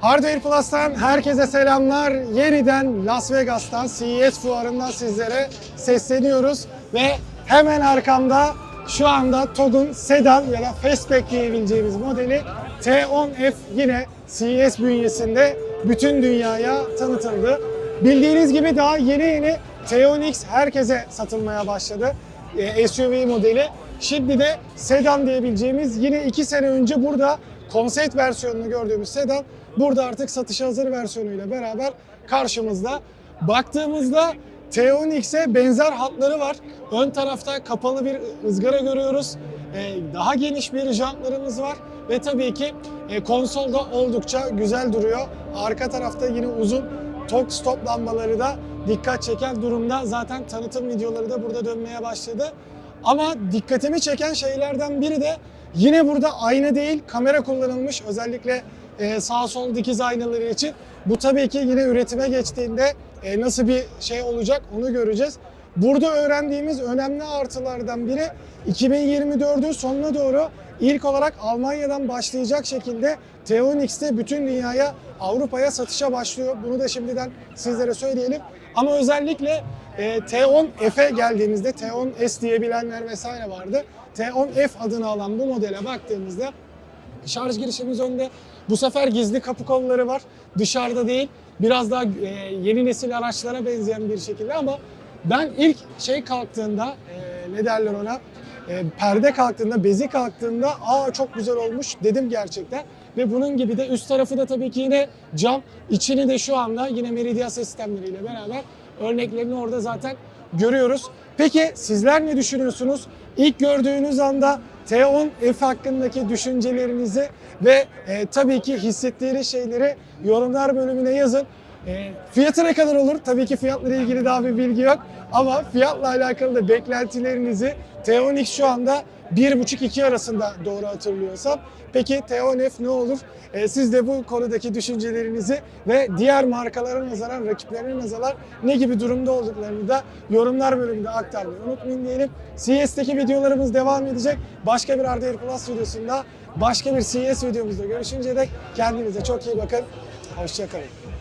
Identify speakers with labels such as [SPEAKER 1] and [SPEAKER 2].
[SPEAKER 1] Hardware Plus'tan herkese selamlar. Yeniden Las Vegas'tan CES fuarından sizlere sesleniyoruz ve hemen arkamda şu anda TOG'un sedan ya da fastback diyebileceğimiz modeli T10F yine CES bünyesinde bütün dünyaya tanıtıldı. Bildiğiniz gibi daha yeni yeni T10X herkese satılmaya başladı. Ee, SUV modeli. Şimdi de sedan diyebileceğimiz yine 2 sene önce burada konsept versiyonunu gördüğümüz sedan burada artık satışa hazır versiyonuyla beraber karşımızda. Baktığımızda T10X'e benzer hatları var. Ön tarafta kapalı bir ızgara görüyoruz. Ee, daha geniş bir jantlarımız var ve tabii ki e, konsolda oldukça güzel duruyor. Arka tarafta yine uzun torque stop lambaları da dikkat çeken durumda. Zaten tanıtım videoları da burada dönmeye başladı. Ama dikkatimi çeken şeylerden biri de yine burada ayna değil kamera kullanılmış. Özellikle e, sağ sol dikiz aynaları için. Bu tabii ki yine üretime geçtiğinde e, nasıl bir şey olacak onu göreceğiz. Burada öğrendiğimiz önemli artılardan biri 2024'ün sonuna doğru ilk olarak Almanya'dan başlayacak şekilde T10X'te bütün dünyaya Avrupa'ya satışa başlıyor. Bunu da şimdiden sizlere söyleyelim. Ama özellikle e, T10F'e geldiğimizde T10S diyebilenler vesaire vardı. T10F adını alan bu modele baktığımızda şarj girişimiz önde. Bu sefer gizli kapı kolları var. Dışarıda değil. Biraz daha e, yeni nesil araçlara benzeyen bir şekilde ama ben ilk şey kalktığında e, ne derler ona e, perde kalktığında, bezi kalktığında aa çok güzel olmuş dedim gerçekten. Ve bunun gibi de üst tarafı da tabii ki yine cam. içini de şu anda yine Meridia sistemleriyle beraber örneklerini orada zaten görüyoruz. Peki sizler ne düşünüyorsunuz? İlk gördüğünüz anda T10F hakkındaki düşüncelerinizi ve e, tabii ki hissettiğiniz şeyleri yorumlar bölümüne yazın. E, fiyatı ne kadar olur? Tabii ki fiyatla ilgili daha bir bilgi yok. Ama fiyatla alakalı da beklentilerinizi T10X şu anda 1,5-2 arasında doğru hatırlıyorsam. Peki T10F ne olur? E, siz de bu konudaki düşüncelerinizi ve diğer markalara nazaran, rakiplerine nazaran ne gibi durumda olduklarını da yorumlar bölümünde aktarmayı unutmayın diyelim. CES'teki videolarımız devam edecek. Başka bir Hardware Plus videosunda, başka bir CES videomuzda görüşünceye dek kendinize çok iyi bakın. Hoşçakalın.